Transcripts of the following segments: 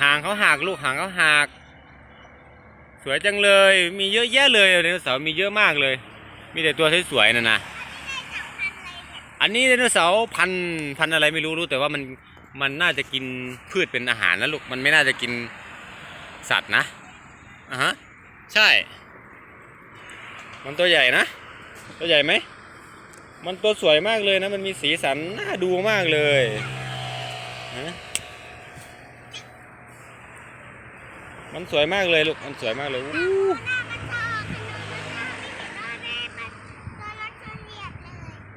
หางเขาหักลูกหางเขาหักสวยจังเลย มีเยอะแยะเลยไดโนเสาร์มีเยอะมากเลย มีแต่ตัวสวยๆนะนะอันนี้ไดโนเสาร์พันพันอะไรไม่รู้รู้ แต่ว่ามันมันน่าจะกินพืชเป็นอาหารนะลูกมันไม่น่าจะกินสัตว์นะอะฮะใช่ มันตัวใหญ่นะ ตัวใหญ่ไหมมันตัวสวยมากเลยนะ มันมีสีสันน่าดูมากเลยฮะ มันสวยมากเลยลูก มันสวยมากเลยอู้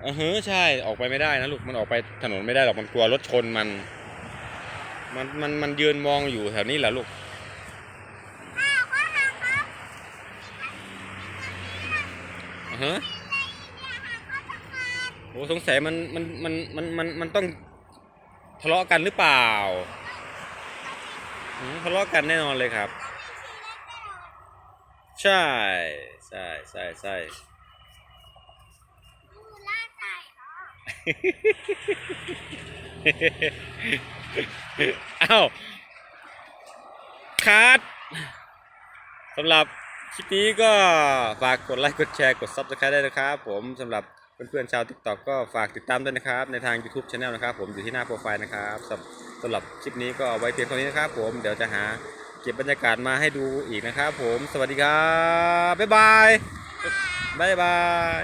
อือฮึใช่ ออกไปไม่ได้นะลูก มันออกไปถนนไม่ได้หรอก มันกลัวรถชนมัน มัน มัน มันยืนมองอยู่แถวนี้แหละลูกอือฮะโอ้สงสัยมัน มัน มัน มัน มัน มันต้องทะเลาะกันหรือเปล่าอืม ทะเลาะกันแน่นอนเลยครับ ใช่ใช่ใช่ใช่อ้าวคัดสำหรับคลิปนี้ก็ฝากกดไลค์กดแชร์กด Subscribe ได้นะครับ ผมสำหรับเพื่อนๆชาว TikTok ก็ฝากติดตามด้วยนะครับ ในทาง YouTube Channel นะครับ ผมอยู่ที่หน้าโปรไฟล์นะครับ สำหรับคลิปนี้ก็เอาไว้เพียงเท่านี้นะครับผมเดี๋ยวจะหาเก็บบรรยากาศมาให้ดูอีกนะครับผม สวัสดีครับ บ๊ายบาย บ๊ายบาย